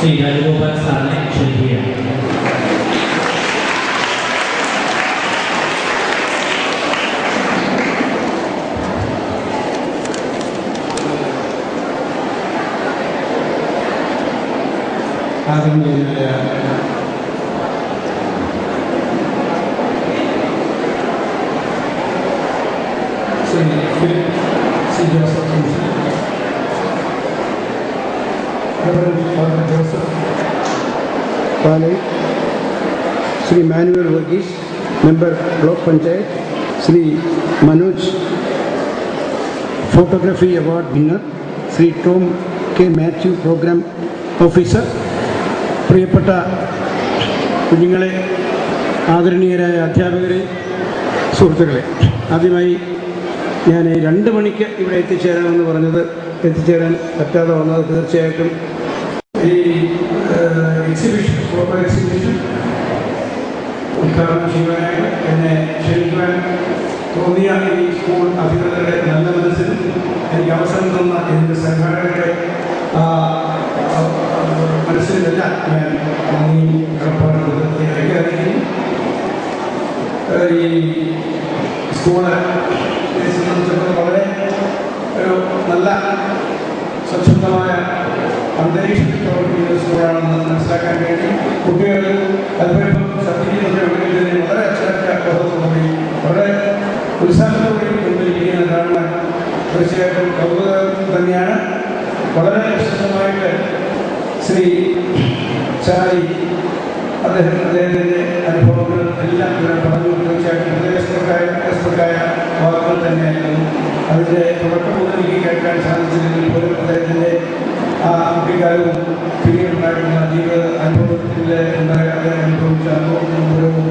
ശ്രീ രാജഗോപാൽ സാറിനെ ക്ഷണിക്കുകയാണ് ആദരണീയനായ Shri Philip C Joseph mission, reverend father Joseph Palai. Shri Manuel Varghese member block panchayat. Shri Manoj photography award winner. Shri Tom K Mathew programme officer. പ്രിയപ്പെട്ട കുഞ്ഞുങ്ങളെ ആദരണീയരായ അധ്യാപകരെ സുഹൃത്തുക്കളെ ആദ്യമായി ഞാൻ രണ്ട് മണിക്ക് ഇവിടെ എത്തിച്ചേരാമെന്ന് പറഞ്ഞത് എത്തിച്ചേരാൻ പറ്റാതെ വന്നത് തീർച്ചയായിട്ടും ഈ എക്സിബിഷൻ ഫോട്ടോ എക്സിബിഷൻ ഉദ്ഘാടനം ചെയ്യുവാനായിട്ട് എന്നെ ക്ഷണിക്കുവാൻ തോന്നിയ ഈ സ്കൂൾ അധികൃതരുടെ നല്ല മനസ്സിൽ എനിക്ക് അവസരം തന്ന എന്റെ സംഘടനയുടെ മനസ്സിലെല്ലാം ഞാൻ നന്ദി കടപ്പാട് അറിയിക്കുന്നു ഈ സ്കൂൾ നല്ല സ്വച്ഛന്തമായ അന്തരീക്ഷത്തിൽ പ്രവർത്തിക്കുന്ന സ്കൂളാണെന്ന് മനസ്സിലാക്കാൻ വേണ്ടി കുട്ടികൾ അല്പം വേണ്ടി വളരെ അക്ഷരത്തോടുകൂടി വളരെ ഉത്സാഹത്തോടെയും കൊണ്ടിരിക്കുന്ന കാണുവാൻ തീർച്ചയായിട്ടും കൗതുകം തന്നെയാണ്. വളരെ വിശദമായിട്ട് ശ്രീ ചാരി അദ്ദേഹം അദ്ദേഹത്തിന്റെ അനുഭവങ്ങൾ എല്ലാം പറഞ്ഞു. തീർച്ചയായിട്ടും ഹൃദയസ്പർക്കായ വാക്കുകൾ തന്നെയായിരുന്നു. അതിന്റെ തുടക്കം മുതൽ എനിക്ക് കേൾക്കാൻ സാധിച്ചില്ലെങ്കിൽ പോലും അദ്ദേഹത്തിന്റെ ആ കുട്ടിക്കാലവും പിന്നീടുണ്ടായിരുന്ന ജീവിത അനുഭവത്തിന്റെ ഉണ്ടായ അദ്ദേഹം അനുഭവിച്ച അനുഭവവും ഗുണവും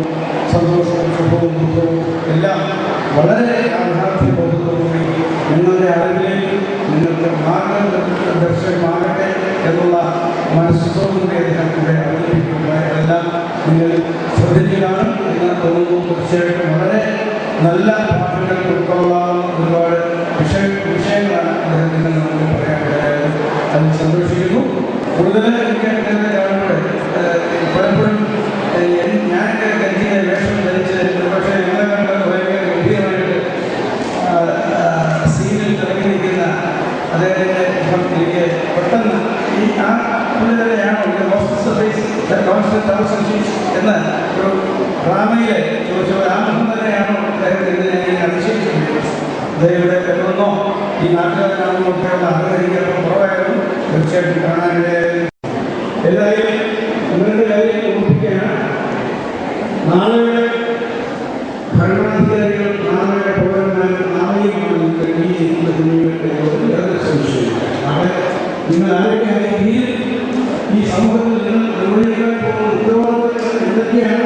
സന്തോഷവും സുഖവും ദുഃഖവും എല്ലാം വളരെ യാഥാർത്ഥ്യബോധത്തോടുകൂടി നിങ്ങളുടെ അറിവിലേക്ക് നിങ്ങൾക്ക് മാർഗദർശകമാകട്ടെ എന്നുള്ള മനസ്സോടുകൂടി അദ്ദേഹം ഇവിടെ അവതരിപ്പിക്കുന്നത് അതെല്ലാം നിങ്ങൾ ശ്രദ്ധിക്കുകയാണ് എന്ന് തോന്നുന്നു. തീർച്ചയായിട്ടും വളരെ നല്ല പാഠങ്ങൾ ഉൾക്കൊള്ളാവുന്ന ഭരണാധികാരികൾ നാളെയുടെ പൗരന്മാർ നാളെയുമാണ് യാതൊരു സംശയമില്ല നാളെ നിങ്ങൾ ആരൊക്കെയാണ് ഈ ഈ സമൂഹത്തിൽ നിങ്ങൾ നിർവഹിക്കാൻ പോകുന്ന ഉത്തരവാദിത്തങ്ങൾ എന്തൊക്കെയാണ്?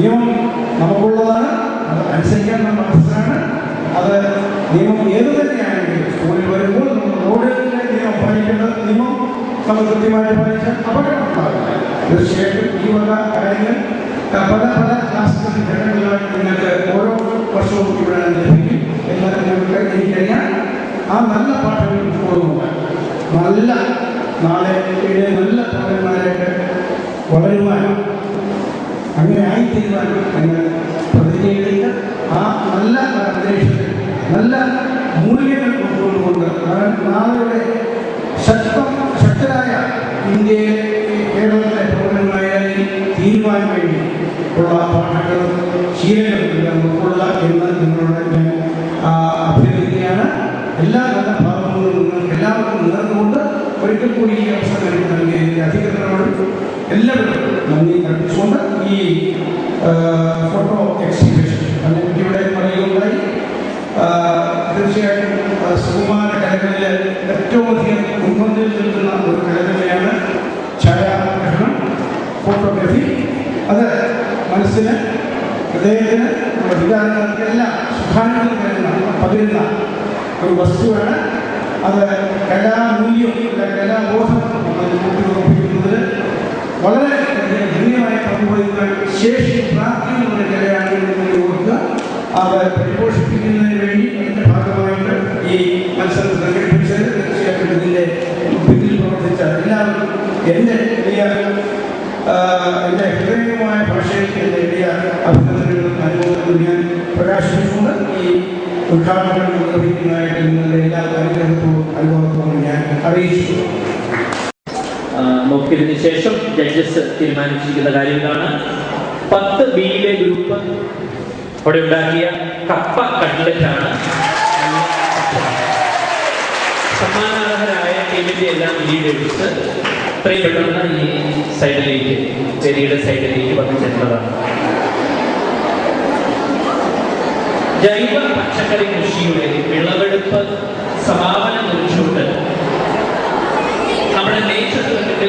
നിയമം നമുക്കുള്ളതാണ്. അത് അനുസരിക്കാൻ നമ്മൾ അർഹരാണ് അത് നിയമം ഏത് തന്നെയാണെങ്കിലും സ്കൂളിൽ വരുമ്പോൾ നമ്മൾ റോഡിലെ നിയമം പാലിക്കേണ്ടത് നിയമം നമ്മൾ കൃത്യമായി പാലിച്ചാൽ അപകടം ഉണ്ടാകില്ല തീർച്ചയായിട്ടും ഈ വക കാര്യങ്ങൾ പല പല ക്ലാസ്സുകളിൽ ഘട്ടങ്ങളിലായി നിങ്ങൾക്ക് ഓരോ വർഷവും ഇവിടെ ലഭിക്കും. എന്നാൽ നിങ്ങൾക്ക് എനിക്കറിയാം ആ നല്ല പാഠങ്ങൾ ഉൾക്കൊള്ളുന്നുണ്ട്. നല്ല നാളെ നല്ല പൗരന്മാരായിട്ട് വളരുവാനും അങ്ങനെ ആയിത്തീരുവാൻ ഞങ്ങൾ പ്രതിജ്ഞ ആ നല്ല അന്തരീക്ഷത്തിൽ നല്ല മൂല്യങ്ങൾ ഉൾക്കൊണ്ടുകൊണ്ട് നാളെയുടെ ശക്തം ശക്തരായ ഇന്ത്യയിലെ കേരളത്തിലെ പൗരന്മാരായി തീരുവാൻ വേണ്ടി ഉള്ള പാഠങ്ങളും ശീലങ്ങളും എല്ലാം ഉൾക്കൊള്ളുക എന്ന് നിങ്ങളോട് ഞാൻ അഭ്യർത്ഥിക്കുകയാണ്. എല്ലാ നല്ല ഭാഗങ്ങളും നിങ്ങൾക്ക് എല്ലാവർക്കും നിലനിന്നുകൊണ്ട് ഒരിക്കൽ കൂടി ഈ അവസരം നൽകിയതിന്റെ അധികൃതരോടും എല്ലാവരും ഒരു വസ്തുവാണ്. അത് കലാമൂല്യം അല്ല കലാബോധം നമ്മൾ കൂട്ടിയുറപ്പിക്കുന്നതിൽ വളരെ ധന്യമായ പങ്കുവഹിക്കാൻ ശേഷി പ്രാപ്തിയുള്ള കലയാണെന്ന് ഓർക്കുക. അത് പരിപോഷിപ്പിക്കുന്നതിന് വേണ്ടി അതിന്റെ ഭാഗമായിട്ട് ഈ മത്സരം സംഘടിപ്പിച്ചത് തീർച്ചയായിട്ടും ഇതിന്റെ പിന്നിൽ പ്രവർത്തിച്ച എല്ലാവരും എന്റെ വലിയ എന്റെ ഹൃദയമായ ഭാഷയിൽ എന്റെ വലിയ അഭിനന്ദനങ്ങളും അനുഭവങ്ങളും ഞാൻ പ്രകാശിപ്പിച്ചുകൊണ്ട് ഈ ഉദ്ഘാടനം നിർവഹിക്കുന്നതായിട്ട് നിങ്ങളുടെ എല്ലാ അനുഗ്രഹത്തോടും അനുഭവത്തോടും ഞാൻ അറിയിച്ചു ആ, നോക്കിയതിനു ശേഷം ജഡ്ജസ് തീരുമാനിച്ചിരിക്കുന്ന കാര്യം ഇതാണ് പത്ത് ബിയിലെ ഗ്രൂപ്പ് അവിടെ ഉണ്ടാക്കിയ കപ്പ കട്ട്ലറ്റാണ് സമ്മാനാർഹരായ ടീമിന്റെ എല്ലാം ലീഡേഴ്സ് ഇത്രയും പെട്ടെന്ന് ഈ സൈഡിലേക്ക് ചെടിയുടെ സൈഡിലേക്ക് വന്നു ചെന്നതാണ്. ജൈവ പച്ചക്കറി കൃഷിയുടെ വിളവെടുപ്പ് സമാപനം കുറിച്ചുകൊണ്ട് നമ്മുടെ നേച്ചർ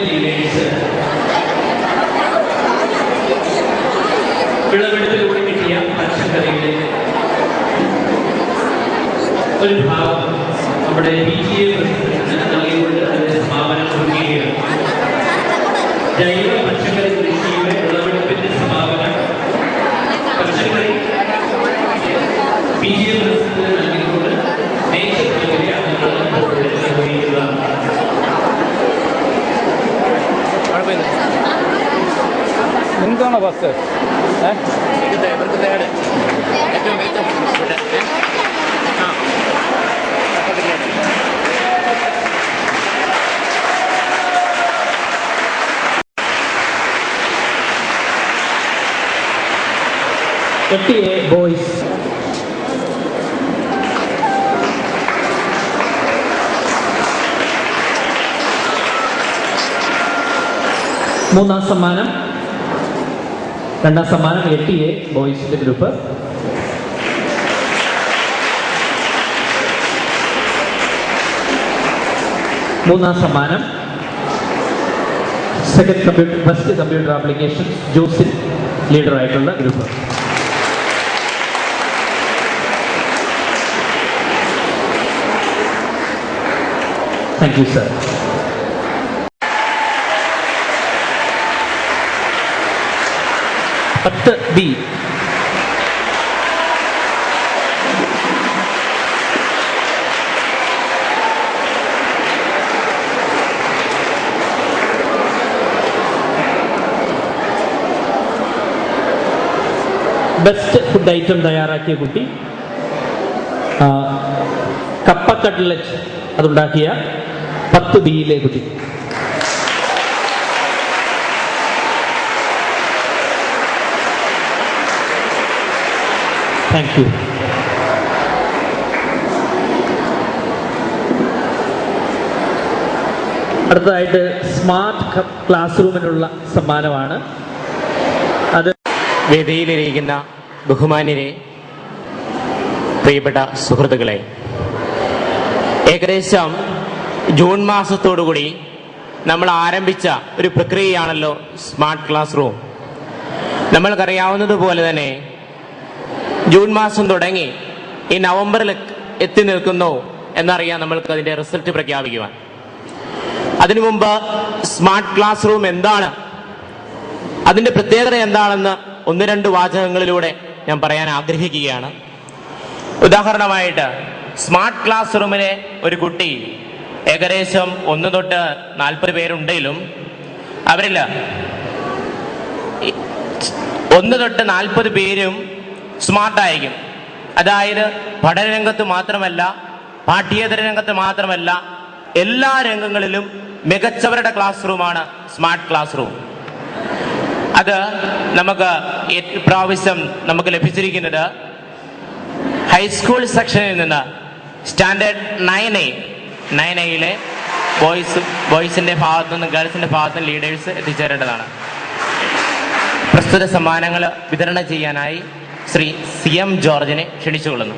ലീഡേഴ്സ് വിളവെടുപ്പിലൂടെ കിട്ടിയ പച്ചക്കറിയുടെ ഒരു ഭാഗം നമ്മുടെ ബി ജി എ നൽകിക്കൊണ്ട് അതിന്റെ സമാപനം കുറിക്കുകയാണ്. ജൈവ പച്ചക്കറി കൃഷിയുടെ വിളവെടുപ്പിന്റെ സമാപനം പച്ചക്കറി ബി ജി എ നൽകിക്കൊണ്ട് നേച്ചർ ക്ലബിലെ അംഗങ്ങൾ നിർവഹിക്കുന്നതാണ്. നിങ്ങൾക്കാണോ ബസ് ഏ എട്ട് എ ബോയ്സ് മൂന്നാം സമ്മാനം രണ്ടാം സമ്മാനം എട്ട് എ ബോയ്സിന്റെ ഗ്രൂപ്പ്. മൂന്നാം സമ്മാനം. Second computer first computer application Josin leader ആയിട്ടുള്ള ഗ്രൂപ്പ്. താങ്ക് യു സർ പത്ത് ബി. ബെസ്റ്റ് ഫുഡ് ഐറ്റം തയ്യാറാക്കിയ കുട്ടി കപ്പ കട്ട്ലറ്റ് അതുണ്ടാക്കിയ പത്ത് ബിയിലെ കുട്ടി. താങ്ക് യു അടുത്തതായിട്ട് സ്മാർട്ട് ക്ലാസ് റൂമിനുള്ള സമ്മാനമാണ്. അത് വേദിയിലിരിക്കുന്ന ബഹുമാന്യരെ പ്രിയപ്പെട്ട സുഹൃത്തുക്കളെ ഏകദേശം ജൂൺ മാസത്തോടുകൂടി നമ്മൾ ആരംഭിച്ച ഒരു പ്രക്രിയയാണല്ലോ സ്മാർട്ട് ക്ലാസ് റൂം നമ്മൾക്കറിയാവുന്നതുപോലെ തന്നെ ജൂൺ മാസം തുടങ്ങി ഈ നവംബറിൽ എത്തി നിൽക്കുന്നു എന്നറിയാൻ നമ്മൾക്ക് അതിന്റെ റിസൾട്ട് പ്രഖ്യാപിക്കുവാൻ. അതിനു മുമ്പ് സ്മാർട്ട് ക്ലാസ് റൂം എന്താണ്? അതിന്റെ പ്രത്യേകത എന്താണെന്ന് ഒന്ന് രണ്ട് വാചകങ്ങളിലൂടെ ഞാൻ പറയാൻ ആഗ്രഹിക്കുകയാണ്. ഉദാഹരണമായിട്ട് സ്മാർട്ട് ക്ലാസ് റൂമിലെ ഒരു കുട്ടി ഏകദേശം ഒന്ന് തൊട്ട് നാൽപ്പത് പേരുണ്ടെങ്കിലും അവരിൽ ഒന്ന് തൊട്ട് നാൽപ്പത് പേരും സ്മാർട്ടായിരിക്കും. അതായത് പഠനരംഗത്ത് മാത്രമല്ല പാഠ്യേതര രംഗത്ത് മാത്രമല്ല എല്ലാ രംഗങ്ങളിലും മികച്ചവരുടെ ക്ലാസ് റൂമാണ് സ്മാർട്ട് ക്ലാസ് റൂം. അത് നമുക്ക് പ്രാവശ്യം നമുക്ക് ലഭിച്ചിരിക്കുന്നത് ഹൈസ്കൂൾ സെക്ഷനിൽ നിന്ന് സ്റ്റാൻഡേർഡ് നയൻ എ നയൻ എയിലെ ബോയ്സ് ബോയ്സിന്റെ ഭാഗത്തു നിന്നും ഗേൾസിന്റെ ഭാഗത്തു നിന്നും ലീഡേഴ്സ് എത്തിച്ചേരേണ്ടതാണ്. പ്രസ്തുത സമ്മാനങ്ങൾ വിതരണം ചെയ്യാനായി ശ്രീ സി എം ജോർജിനെ ക്ഷണിച്ചുകൊള്ളുന്നു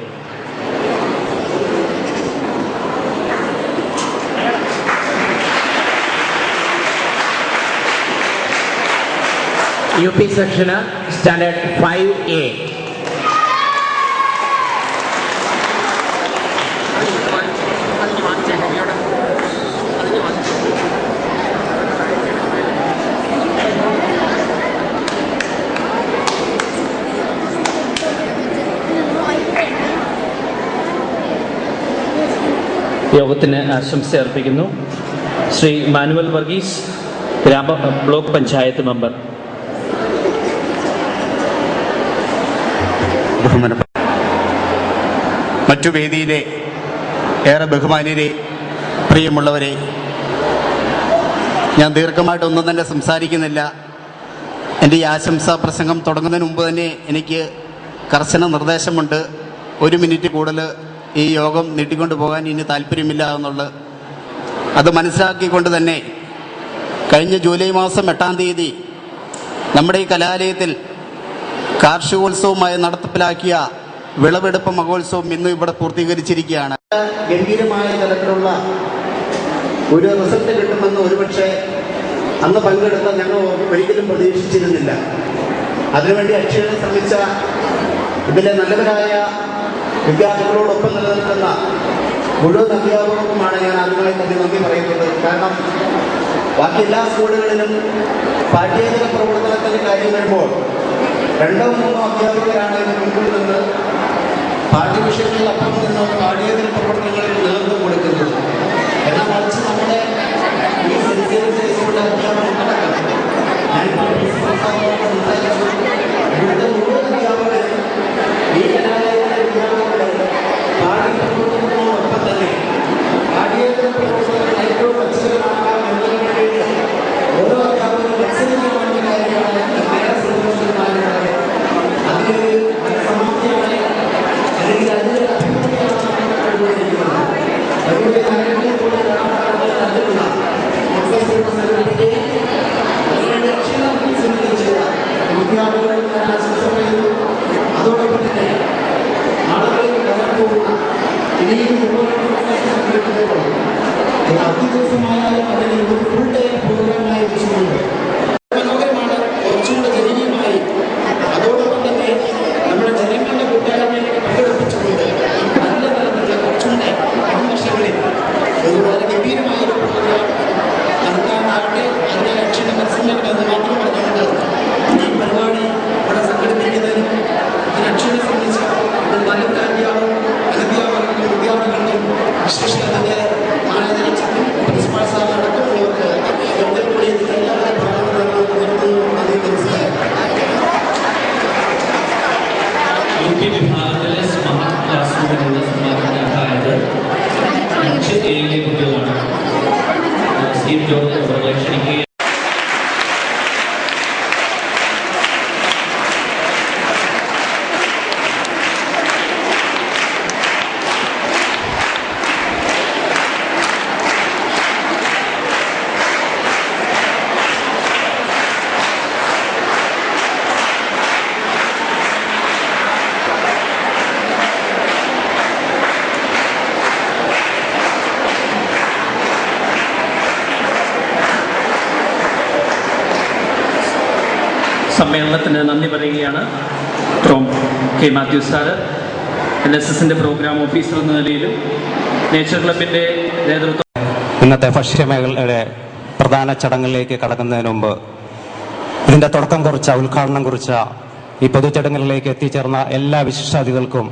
യു പി സെക്ഷന് സ്റ്റാൻഡേർഡ് ഫൈവ് എ. യോഗത്തിന് ആശംസ അർപ്പിക്കുന്നു. ശ്രീ മാനുവൽ വർഗീസ് ഗ്രാമ ബ്ലോക്ക് പഞ്ചായത്ത് മെമ്പർ. മറ്റു വേദിയിലെ ഏറെ ബഹുമാന്യരെ പ്രിയമുള്ളവരെ ഞാൻ ദീർഘമായിട്ടൊന്നും തന്നെ സംസാരിക്കുന്നില്ല. എന്റെ ഈ ആശംസാ പ്രസംഗം തുടങ്ങുന്നതിന് മുമ്പ് തന്നെ എനിക്ക് കർശന നിർദ്ദേശമുണ്ട്. ഒരു മിനിറ്റ് കൂടുതൽ ഈ യോഗം നീട്ടിക്കൊണ്ടു പോകാൻ ഇനി താല്പര്യമില്ല എന്നുള്ളത് അത് മനസ്സിലാക്കിക്കൊണ്ട് തന്നെ കഴിഞ്ഞ ജൂലൈ മാസം എട്ടാം തീയതി നമ്മുടെ ഈ കലാലയത്തിൽ കാർഷികോത്സവമായി നടപ്പിലാക്കിയ വിളവെടുപ്പ് മഹോത്സവം ഇന്ന് ഇവിടെ പൂർത്തീകരിച്ചിരിക്കുകയാണ്. ഗംഭീരമായ തലത്തിലുള്ള ഒരു റിസൾട്ട് കിട്ടുമെന്ന് ഒരുപക്ഷെ അന്ന് പങ്കെടുത്ത ഞങ്ങൾ ഒരിക്കലും പ്രതീക്ഷിച്ചിരുന്നില്ല. അതിനുവേണ്ടി അക്ഷരം ശ്രമിച്ച ഇതിലെ നല്ലവരായ വിദ്യാർത്ഥികളോടൊപ്പം നിലനിൽക്കുന്ന മുഴുവൻ അധ്യാപകർക്കുമാണ് ഞാൻ ആദ്യമായി തന്നെ നന്ദി പറയുന്നത്. കാരണം ബാക്കി എല്ലാ സ്കൂളുകളിലും പാഠ്യേതര പ്രവർത്തനത്തിന്റെ കാര്യം വരുമ്പോൾ രണ്ടോ മൂന്നോ അധ്യാപകരാണ് ഇതിന് മുൻപിൽ നിന്ന് പാഠ്യവിഷയങ്ങളിൽ അപ്പുറം നിന്ന് പാഠ്യേതര പ്രവർത്തനങ്ങളിൽ നേതൃത്വം കൊടുക്കുന്നത്. എന്നാൽ മറിച്ച് നമ്മുടെ ഈ സാറിനോട് സംസാരിച്ചു ഇവിടുത്തെ മുഴുവൻ അധ്യാപകരും ഈ കലാലയത്തിലെ പാഠ്യപ്രവർത്തനങ്ങളോടൊപ്പം തന്നെ പാഠ്യേതര പ്രവർത്തനങ്ങൾ ഏറ്റവും മെച്ചകരമാക്കാൻ എന്നതിന് വേണ്ടി ഓരോ അധ്യാപകരും മത്സരിക്കണമെന്ന കാര്യമാണ് ഏറെ സന്തോഷകരമായത് അതിലൊരു സമാപ്തിയാണ് അല്ലെങ്കിൽ അതിലൊരു അഭിവൃദ്ധിയാണ് നമ്മൾ കണ്ടുകൊണ്ടിരിക്കുന്നത് അതുകൊണ്ട് കാര്യങ്ങളെ പോലെ അതിലുള്ള പ്രൊഫസറുടെ സർട്ടിഫിക്കറ്റ് അതിന്റെ അക്ഷരം submit ചെയ്ത വിദ്യാർത്ഥികൾക്ക് ഞാൻ ആശംസ പറയുന്നു അതോടൊപ്പം തന്നെ ആളുകളിൽ വരാൻ പോകുന്ന ഇനിയും അതിദിവസമായാലും അതിനെ ഒരു ഫുൾ ഡേ പ്രോഗ്രാമായി വെച്ചുകൊണ്ട് മനോഹരമാണ് കുറച്ചുകൂടെ ജനകീയമായി അതോടൊപ്പം തന്നെ നമ്മുടെ ജനങ്ങളുടെ കൂട്ടായ്മയിലേക്ക് പങ്കെടുപ്പിച്ചുകൊണ്ട് നല്ല തരത്തിലുള്ള കുറച്ചുകൂടെ അന്വേഷണങ്ങളിൽ ഒരു വളരെ ഗംഭീരമായ ഒരു പ്രോഗ്രാം നടത്താനാകട്ടെ അതിനെ അക്ഷര മത്സരമെന്ന് മാത്രം പറഞ്ഞുകൊണ്ട് ഈ പരിപാടി ഇവിടെ സംഘടിപ്പിക്കുന്നതിനും ഇതിന് അക്ഷരം സംബന്ധിച്ച ഇത് നല്ല അധ്യാപകരും അനധ്യാപകർക്കും വിദ്യാർത്ഥികൾക്കും വിശേഷ അതിന്റെ മാനേജർക്കും പ്രിൻസിപ്പാൾ സാർ അടക്കമുള്ളവർക്ക് ഒരിക്കൽ കൂടി ഇതിന്റെ എല്ലാവരുടെ ഭാഗത്തുനിന്ന് നിർത്തുന്നു നന്ദി നമസ്കാരം യു പി വിഭാഗത്തിലെ സ്മാർട്ട് ക്ലാസ് റൂമിനുള്ള സമ്മാനത്തിനായത് അഞ്ച് ഏഴിലെ കുട്ടികളാണ് സ്റ്റീവ് ജോർജ് അവരെ ക്ഷണിക്കുക സമ്മേളനത്തിന് പറയുകയാണ് from K Mathew sir N S എസിന്റെ പ്രോഗ്രാം ഓഫീസർ എന്ന നിലയിലും നേച്ചർ ക്ലബിന്റെ നേതൃത്വം ഇന്നത്തെ ഭക്ഷ്യമേഖലയുടെ പ്രധാന ചടങ്ങിലേക്ക് കടക്കുന്നതിന് മുമ്പ് ഇതിന്റെ തുടക്കം കുറിച്ച ഉദ്ഘാടനം കുറിച്ച ഈ പൊതുചടങ്ങുകളിലേക്ക് എത്തിച്ചേർന്ന എല്ലാ വിശിഷ്ടാതികൾക്കും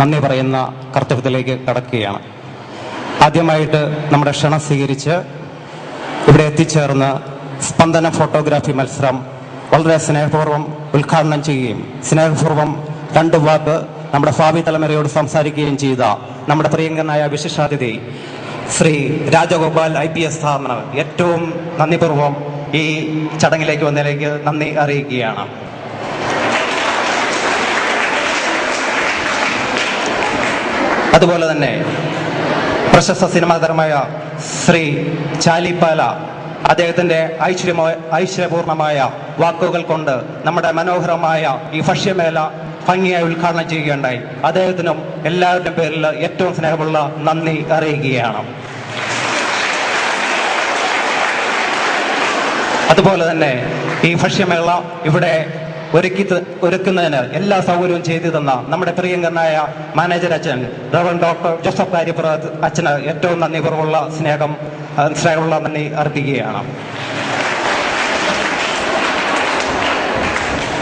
നന്ദി പറയുന്ന കർത്തവ്യത്തിലേക്ക് കടക്കുകയാണ്. ആദ്യമായിട്ട് നമ്മുടെ ക്ഷണം സ്വീകരിച്ച് ഇവിടെ എത്തിച്ചേർന്ന് സ്പന്ദന ഫോട്ടോഗ്രാഫി മത്സരം വളരെ സ്നേഹപൂർവം ഉദ്ഘാടനം ചെയ്യുകയും സ്നേഹപൂർവം രണ്ട് വാക്ക് നമ്മുടെ ഭാവി തലമുറയോട് സംസാരിക്കുകയും ചെയ്ത നമ്മുടെ പ്രിയങ്കനായ വിശിഷ്ടാതിഥി Shri Rajagopal I P S സ്ഥാപനം. ഏറ്റവും നന്ദിപൂർവം ഈ ചടങ്ങിലേക്ക് വന്നതിലേക്ക് നന്ദി അറിയിക്കുകയാണ്. അതുപോലെ തന്നെ പ്രശസ്ത സിനിമാതാരമായ ശ്രീ ചാലിപ്പാല അദ്ദേഹത്തിന്റെ ഐശ്വര്യമോ ഐശ്വര്യപൂർണമായ വാക്കുകൾ കൊണ്ട് നമ്മുടെ മനോഹരമായ ഈ ഭക്ഷ്യമേള ഭംഗിയായി ഉദ്ഘാടനം ചെയ്യുകയുണ്ടായി. അദ്ദേഹത്തിനും എല്ലാവരുടെയും പേരിൽ ഏറ്റവും സ്നേഹമുള്ള നന്ദി അറിയിക്കുകയാണ്. അതുപോലെ തന്നെ ഈ ഭക്ഷ്യമേള ഇവിടെ ഒരുക്കി ഒരുക്കുന്നതിന് എല്ലാ സൗകര്യവും ചെയ്തു തന്ന നമ്മുടെ പ്രിയങ്കരനായ മാനേജർ അച്ഛൻ റവൻ ഡോക്ടർ ജോസഫ് കാര്യപ്ര അച്ഛന് ഏറ്റവും നന്ദി നന്ദിപൂർവമുള്ള സ്നേഹം സ്നേഹമുള്ള നന്ദി അർപ്പിക്കുകയാണ്.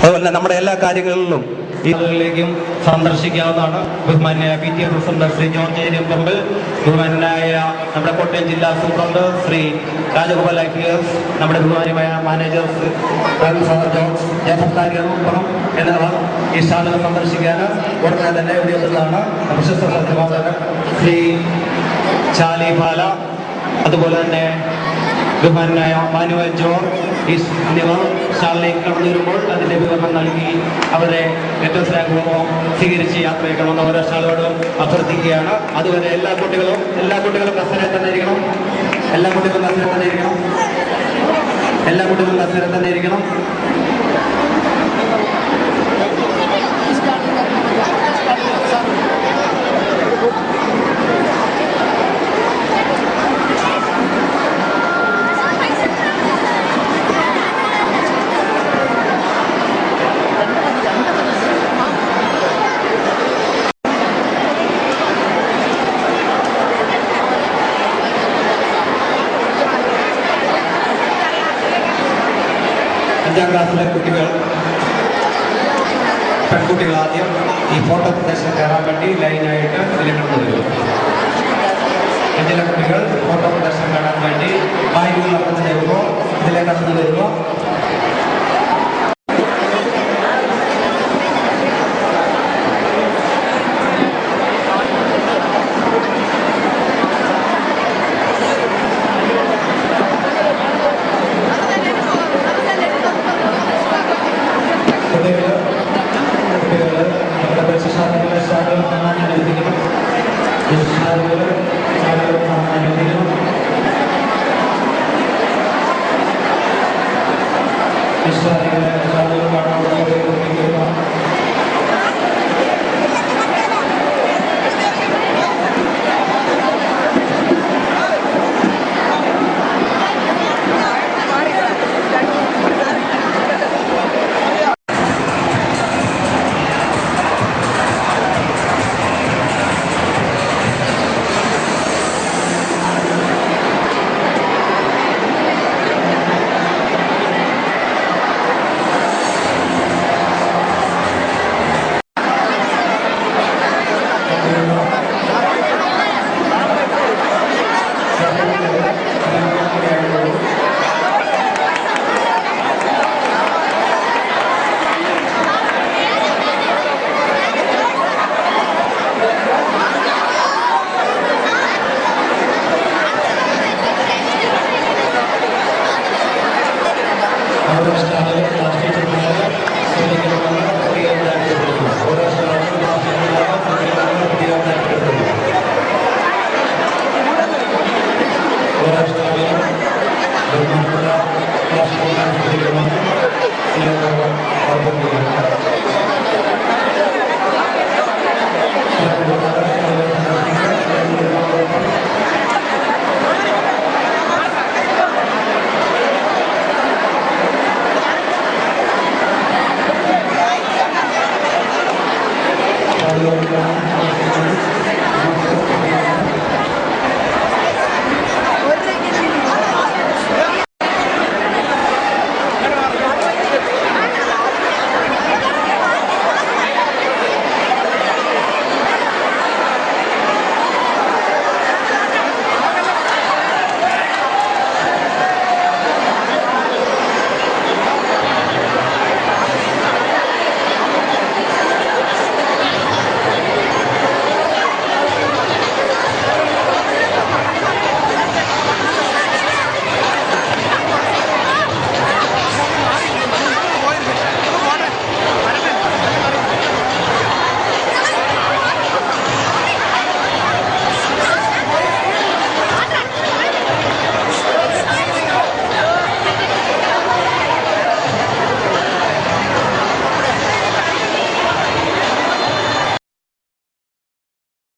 അതുപോലെ നമ്മുടെ എല്ലാ കാര്യങ്ങളിലും ിലേക്കും സന്ദർശിക്കാവുന്നതാണ്. ബഹുമാനായ P T president Shri George ഏരിയമ്പറമ്പ് ബഹുമാനായ നമ്മുടെ കോട്ടയം ജില്ലാ സൂപ്രണ്ട് ശ്രീ രാജഗോപാൽ ഐ.പി.എസ് നമ്മുടെ ബഹുമാനമായ മാനേജേഴ്സ് ജോർജ് ജേസഫ് കാര്യപ്പുറം എന്നിവർ ഈ സ്ഥാനങ്ങൾ സന്ദർശിക്കാൻ ഉടനെ തന്നെ എത്തുന്നതാണ് പ്രശസ്ത ശ്രീ ചാലി ബാല അതുപോലെ തന്നെ ബഹുമാനായ മാനുവൽ ജോർജ് എന്നിവർ സ്റ്റാളിലേക്ക് കടന്നു വരുമ്പോൾ അതിന്റെ വിവരണം നൽകി അവരെ ഏറ്റവും സ്നേഹപൂർവം സ്വീകരിച്ച് യാത്ര ചെയ്യണമെന്ന് ഓരോ ശാലയോടും അഭ്യർത്ഥിക്കുകയാണ്. അതുവരെ എല്ലാ കുട്ടികളും എല്ലാ കുട്ടികളും കസരെ തന്നെ ഇരിക്കണം. എല്ലാ കുട്ടികളും കസരെ തന്നെ ഇരിക്കണം. എല്ലാ കുട്ടികളും കസരെ തന്നെ ഇരിക്കണം. ഈ ഫോട്ടോ പ്രദർശനം കയറാൻ വേണ്ടി ലൈനായിട്ട് ഇതിലേക്ക് വരും അഞ്ചിലെ കുട്ടികൾ ഫോട്ടോ പ്രദർശനം കാണാൻ വേണ്ടി ബാഗുകൾ കടന്നു വരുമ്പോൾ ഇതിലേക്ക് കടന്നു വരുമ്പോൾ Pakistani